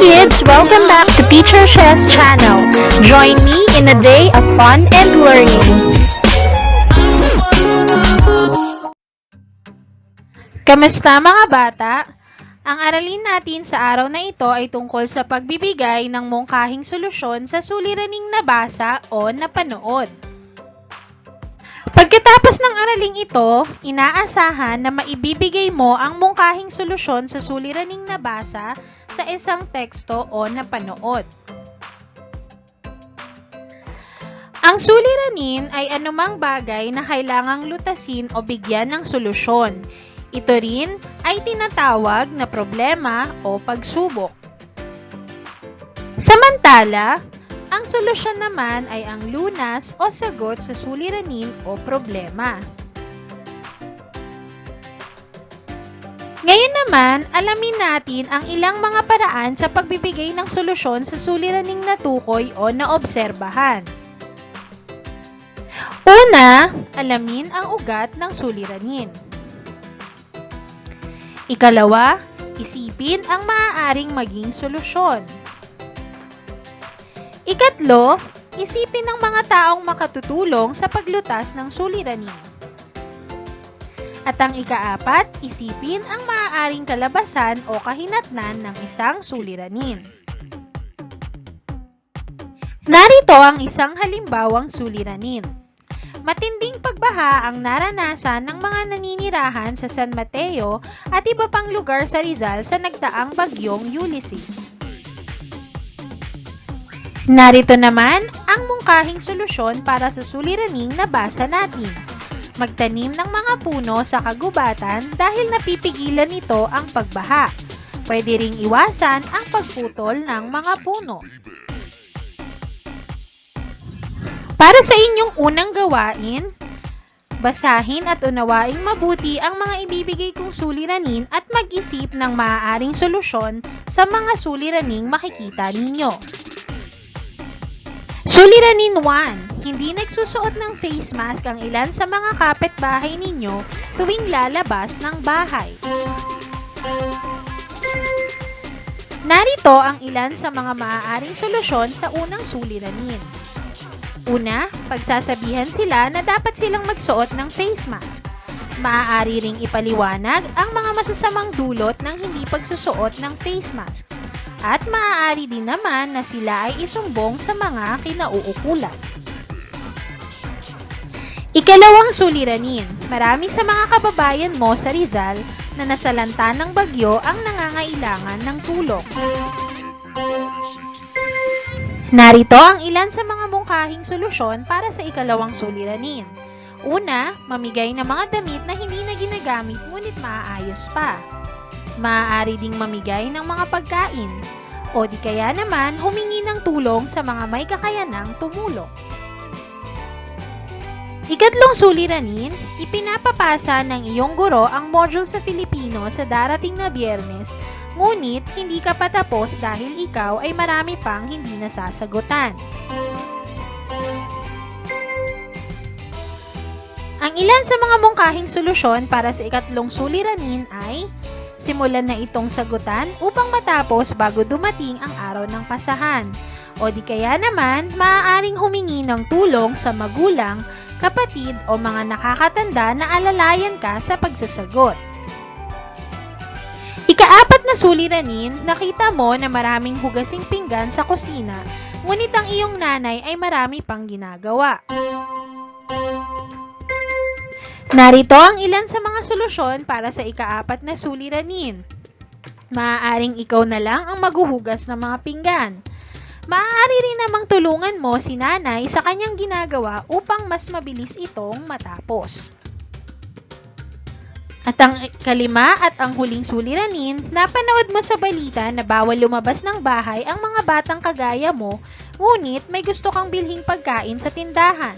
kids! Welcome back to Teacher Shell's channel. Join me in a day of fun and learning. Kamusta mga bata? Ang aralin natin sa araw na ito ay tungkol sa pagbibigay ng mungkahing solusyon sa suliraning nabasa o napanood. Pagkatapos ng araling ito, inaasahan na maibibigay mo ang mungkahing solusyon sa suliraning nabasa sa isang teksto o napanood. Ang suliranin ay anumang bagay na kailangang lutasin o bigyan ng solusyon. Ito rin ay tinatawag na problema o pagsubok. Samantala, ang solusyon naman ay ang lunas o sagot sa suliranin o problema. Ngayon naman, alamin natin ang ilang mga paraan sa pagbibigay ng solusyon sa suliraning natukoy o naobserbahan. Una, alamin ang ugat ng suliranin. Ikalawa, isipin ang maaaring maging solusyon. Ikatlo, isipin ng mga taong makatutulong sa paglutas ng suliranin. At ang ikaapat, isipin ang maaaring kalabasan o kahinatnan ng isang suliranin. Narito ang isang halimbawang suliranin. Matinding pagbaha ang naranasan ng mga naninirahan sa San Mateo at iba pang lugar sa Rizal sa nagdaang bagyong Ulysses. Narito naman ang mungkahing solusyon para sa suliraning nabasa natin. Magtanim ng mga puno sa kagubatan dahil napipigilan nito ang pagbaha. Pwede ring iwasan ang pagputol ng mga puno. Para sa inyong unang gawain, basahin at unawaing mabuti ang mga ibibigay kong suliranin at mag-isip ng maaaring solusyon sa mga suliraning makikita ninyo. Suliranin 1. Hindi nagsusuot ng face mask ang ilan sa mga kapitbahay ninyo tuwing lalabas ng bahay. Narito ang ilan sa mga maaaring solusyon sa unang suliranin. Una, pagsasabihan sila na dapat silang magsuot ng face mask. Maaari ring ipaliwanag ang mga masasamang dulot ng hindi pagsusuot ng face mask. At maaari din naman na sila ay isumbong sa mga kinauukulan. Ikalawang suliranin. Marami sa mga kababayan mo sa Rizal na nasalanta ng bagyo ang nangangailangan ng tulong. Narito ang ilan sa mga mungkahing solusyon para sa ikalawang suliranin. Una, mamigay ng mga damit na hindi na ginagamit ngunit maaayos pa. Maaari ding mamigay ng mga pagkain o di kaya naman humingi ng tulong sa mga may kakayanang tumulong. Ikatlong suliranin, ipinapapasa ng iyong guro ang module sa Filipino sa darating na biyernes, ngunit hindi ka patapos dahil ikaw ay marami pang hindi nasasagutan. Ang ilan sa mga mungkahing solusyon para sa ikatlong suliranin ay simulan na itong sagutan upang matapos bago dumating ang araw ng pasahan. O di kaya naman, maaaring humingi ng tulong sa magulang, kapatid o mga nakakatanda na alalayan ka sa pagsasagot. Ikaapat na suliranin, nakita mo na maraming hugasing pinggan sa kusina, ngunit ang iyong nanay ay marami pang ginagawa. Narito ang ilan sa mga solusyon para sa ikaapat na suliranin. Maaaring ikaw na lang ang maghuhugas ng mga pinggan. Maaari rin namang tulungan mo si nanay sa kanyang ginagawa upang mas mabilis itong matapos. At ang kalima at ang huling suliranin, napanood mo sa balita na bawal lumabas ng bahay ang mga batang kagaya mo, ngunit may gusto kang bilhing pagkain sa tindahan.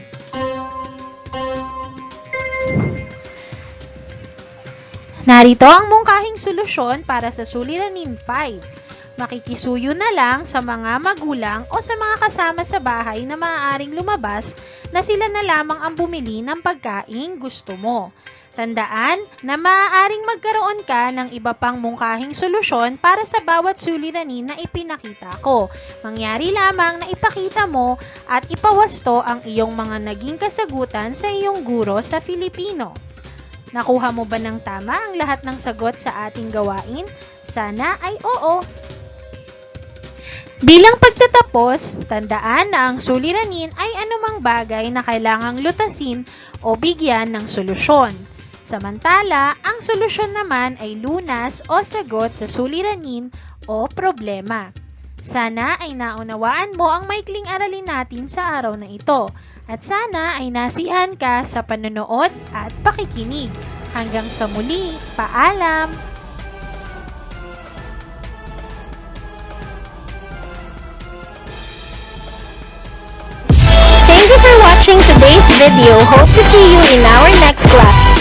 Narito ang mungkahing solusyon para sa suliranin 5. Makikisuyo na lang sa mga magulang o sa mga kasama sa bahay na maaaring lumabas na sila na lamang ang bumili ng pagkain gusto mo. Tandaan na maaaring magkaroon ka ng iba pang mungkahing solusyon para sa bawat suliranin na ipinakita ko. Mangyari lamang na ipakita mo at ipawasto ang iyong mga naging kasagutan sa iyong guro sa Filipino. Nakuha mo ba ng tama ang lahat ng sagot sa ating gawain? Sana ay oo. Bilang pagtatapos, tandaan na ang suliranin ay anumang bagay na kailangang lutasin o bigyan ng solusyon. Samantala, ang solusyon naman ay lunas o sagot sa suliranin o problema. Sana ay naunawaan mo ang maikling aralin natin sa araw na ito. At sana ay nasihan ka sa panonood at pakikinig. Hanggang sa muli, paalam! Video. Hope to see you in our next class.